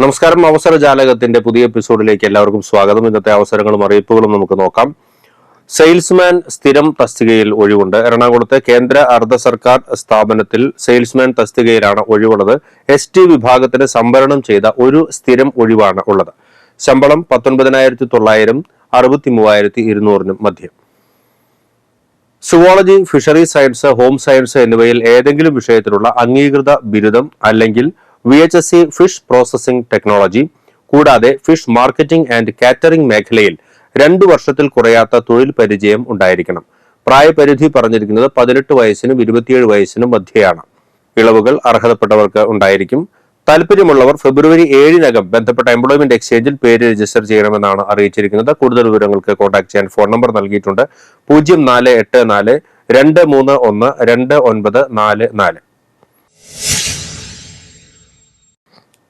നമസ്കാരം. അവസര ജാലകത്തിന്റെ പുതിയ എപ്പിസോഡിലേക്ക് എല്ലാവർക്കും സ്വാഗതം. ഇന്നത്തെ അവസരങ്ങളും അറിയിപ്പുകളും നമുക്ക് നോക്കാം. സെയിൽസ്മാൻ സ്ഥിരം തസ്തികയിൽ ഒഴിവുണ്ട്. എറണാകുളത്തെ കേന്ദ്ര അർദ്ധ സർക്കാർ സ്ഥാപനത്തിൽ സെയിൽസ്മാൻ തസ്തികയിലാണ് ഒഴിവുള്ളത്. എസ് ടി വിഭാഗത്തിന് സംവരണം ചെയ്ത ഒരു സ്ഥിരം ഒഴിവാണ് ഉള്ളത്. ശമ്പളം പത്തൊൻപതിനായിരത്തി തൊള്ളായിരം അറുപത്തി മൂവായിരത്തി ഇരുന്നൂറിനും മധ്യം. Zoology fishery science home science എന്നിവയിൽ ഏതെങ്കിലും വിഷയത്തിലുള്ള അംഗീകൃത ബിരുദം അല്ലെങ്കിൽ V H S C fish processing technology കൂടാതെ ഫിഷ് മാർക്കറ്റിംഗ് ആൻഡ് കാറ്ററിംഗ് മേഖലയിൽ രണ്ടു വർഷത്തിൽ കുറയാത്ത തൊഴിൽ പരിചയം ഉണ്ടായിരിക്കണം. പ്രായപരിധി പറഞ്ഞിരിക്കുന്നത് പതിനെട്ട് വയസ്സിനും ഇരുപത്തിയേഴ് വയസ്സിനും മധ്യയാണ്. ഇളവുകൾ അർഹതപ്പെട്ടവർക്ക് ഉണ്ടായിരിക്കും. താല്പര്യമുള്ളവർ ഫെബ്രുവരി ഏഴിനകം ബന്ധപ്പെട്ട എംപ്ലോയ്മെന്റ് എക്സ്ചേഞ്ചിൽ പേര് രജിസ്റ്റർ ചെയ്യണമെന്നാണ് അറിയിച്ചിരിക്കുന്നത്. കൂടുതൽ വിവരങ്ങൾക്ക് കോൺടാക്ട് ചെയ്യാൻ ഫോൺ നമ്പർ നൽകിയിട്ടുണ്ട്. പൂജ്യം നാല് എട്ട് നാല് രണ്ട് മൂന്ന് ഒന്ന് രണ്ട് ഒൻപത് നാല് നാല്.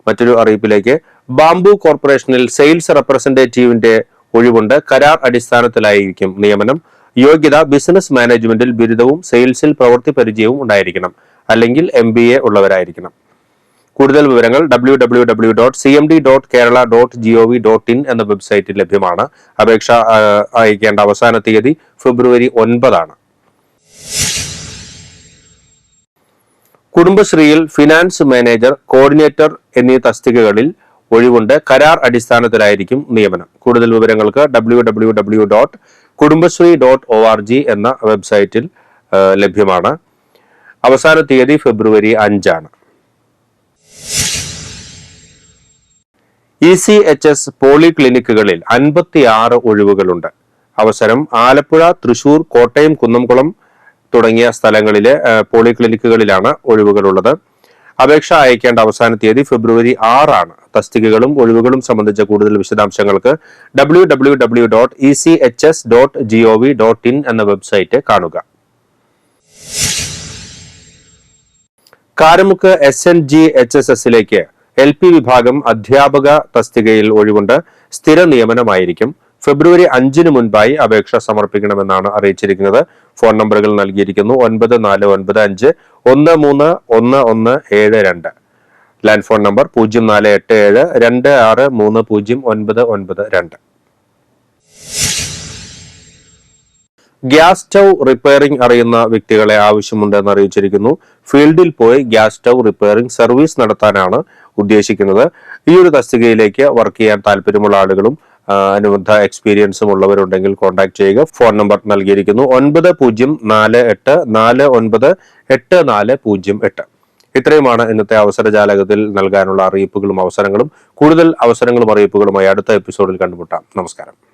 മറ്റൊരു അറിയിപ്പിലേക്ക്. ബാംബു കോർപ്പറേഷനിൽ സെയിൽസ് റെപ്രസെന്റേറ്റീവിന്റെ ഒഴിവുണ്ട്. കരാർ അടിസ്ഥാനത്തിലായിരിക്കും നിയമനം. യോഗ്യത ബിസിനസ് മാനേജ്മെന്റിൽ ബിരുദവും സെയിൽസിൽ പ്രവൃത്തി പരിചയവും ഉണ്ടായിരിക്കണം. അല്ലെങ്കിൽ എം ബി എ ഉള്ളവരായിരിക്കണം. കൂടുതൽ വിവരങ്ങൾ W W W dot C M D dot Kerala dot G O V dot in എന്ന വെബ്സൈറ്റിൽ ലഭ്യമാണ്. അപേക്ഷ അയക്കേണ്ട അവസാന തീയതി ഫെബ്രുവരി ഒൻപതാണ്. കുടുംബശ്രീയിൽ ഫിനാൻസ് മാനേജർ കോർഡിനേറ്റർ എന്നീ തസ്തികകളിൽ ഒഴിവുണ്ട്. കരാർ അടിസ്ഥാനത്തിലായിരിക്കും നിയമനം. കൂടുതൽ വിവരങ്ങൾക്ക് W dot Kudumbashree dot O R G എന്ന വെബ്സൈറ്റിൽ ലഭ്യമാണ്. അവസാന തീയതി ഫെബ്രുവരി അഞ്ചാണ്. ഇ സി എച്ച് എസ് പോളിക്ലിനിക്കുകളിൽ അൻപത്തിയാറ് ഒഴിവുകളുണ്ട്. അവസരം ആലപ്പുഴ തൃശൂർ കോട്ടയം കുന്നംകുളം തുടങ്ങിയ സ്ഥലങ്ങളിലെ പോളിക്ലിനിക്കുകളിലാണ് ഒഴിവുകളുള്ളത്. അപേക്ഷ അയക്കേണ്ട അവസാന തീയതി ഫെബ്രുവരി ആറാണ്. തസ്തികകളും ഒഴിവുകളും സംബന്ധിച്ച കൂടുതൽ വിശദാംശങ്ങൾക്ക് W dot E C H S dot G O V dot in എന്ന വെബ്സൈറ്റ് കാണുക. Karamukku S N G H S എസിലേക്ക് എൽ പി വിഭാഗം അധ്യാപക തസ്തികയിൽ ഒഴിവുണ്ട്. സ്ഥിര നിയമനമായിരിക്കും ഫെബ്രുവരി അഞ്ചിന് മുൻപായി അപേക്ഷ സമർപ്പിക്കണമെന്നാണ് അറിയിച്ചിരിക്കുന്നത്. ഫോൺ നമ്പറുകൾ നൽകിയിരിക്കുന്നു. ഒൻപത് നാല് ഒൻപത് അഞ്ച് ഒന്ന് മൂന്ന് ഒന്ന് ഒന്ന് ഏഴ് രണ്ട്. ലാൻഡ് ഫോൺ നമ്പർ പൂജ്യം നാല് എട്ട് ഏഴ് രണ്ട് ആറ് മൂന്ന് പൂജ്യം ഒൻപത് ഒൻപത് രണ്ട്. ഗ്യാസ് സ്റ്റൗ റിപ്പയറിംഗ് അറിയുന്ന വ്യക്തികളെ ആവശ്യമുണ്ടെന്ന് അറിയിച്ചിരിക്കുന്നു. ഫീൽഡിൽ പോയി ഗ്യാസ് സ്റ്റൗ റിപ്പയറിംഗ് സർവീസ് നടത്താനാണ് ഉദ്ദേശിക്കുന്നത്. ഈ ഒരു തസ്തികയിലേക്ക് വർക്ക് ചെയ്യാൻ താല്പര്യമുള്ള ആളുകളും അനുബന്ധ എക്സ്പീരിയൻസും ഉള്ളവരുണ്ടെങ്കിൽ കോൺടാക്ട് ചെയ്യുക. ഫോൺ നമ്പർ നൽകിയിരിക്കുന്നു. ഒൻപത് പൂജ്യം നാല് എട്ട് നാല് ഒൻപത് എട്ട് നാല് പൂജ്യം എട്ട്. ഇത്രയുമാണ് ഇന്നത്തെ അവസര ജാലകത്തിൽ നൽകാനുള്ള അറിയിപ്പുകളും അവസരങ്ങളും. കൂടുതൽ അവസരങ്ങളും അറിയിപ്പുകളുമായി അടുത്ത എപ്പിസോഡിൽ കണ്ടുമുട്ടാം. നമസ്കാരം.